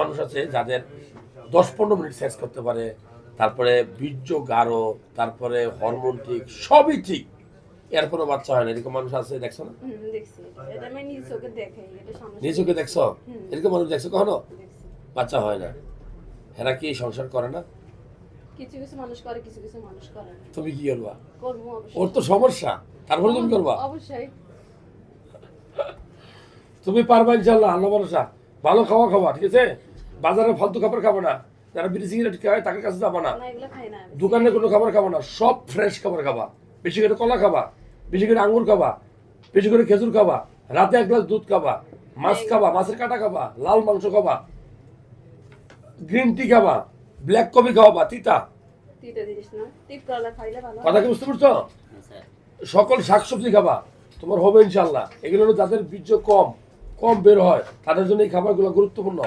মানুষ আছে যাদের দশ পনেরো মিনিট সেক্স করতে পারে তারপরে বীর্য গাঢ় তারপরে হরমোন ঠিক সবই ঠিক। এরপরও বাচ্চা হয় না এরকম মানুষ আছে দেখছ না? নিজ চোখে দেখছ? এরকম মানুষ দেখছ কখনো? বাচ্চা হয় না। এরা কি সংসার করে না? কিছু কিছু মানুষ করে কিছু কিছু মানুষ করে না। তুমি কি করবা? ওর তো সমস্যা। তারপরে তুমি করবা? অবশ্যই। তুমি পারবা ইনশাল্লাহ আল্লাহ ভরসা। ভালো খাওয়া খাওয়া ঠিক আছে? বাজারে ফালতু খাবার খাব না। যারা বিড়ি সিগারেট খায় তাদের কাছে যাবা না। না এগুলো খাই না আমি। দোকানে কোনো খাবার খাব না সব ফ্রেশ খাবার খাবা। বেশি করে কলা খাবা বেশি করে আঙ্গুর খাবা বেশি করে খেজুর খাবা রাতে এক গ্লাস দুধ খাবা মাছ খাবা মাছের কাটা খাবা লাল মাংস খাবা গ্রিন টি খাবা ব্ল্যাক কফি খাওয়াবা তিতা। কথা কি বুঝতে পারছ? সকল শাকসবজি খাবা তোমার হবে ইনশাল্লাহ এগুলো হলো যাদের বীর্য কম কম বের হয় তাদের জন্য এই খাবারগুলো গুরুত্বপূর্ণ।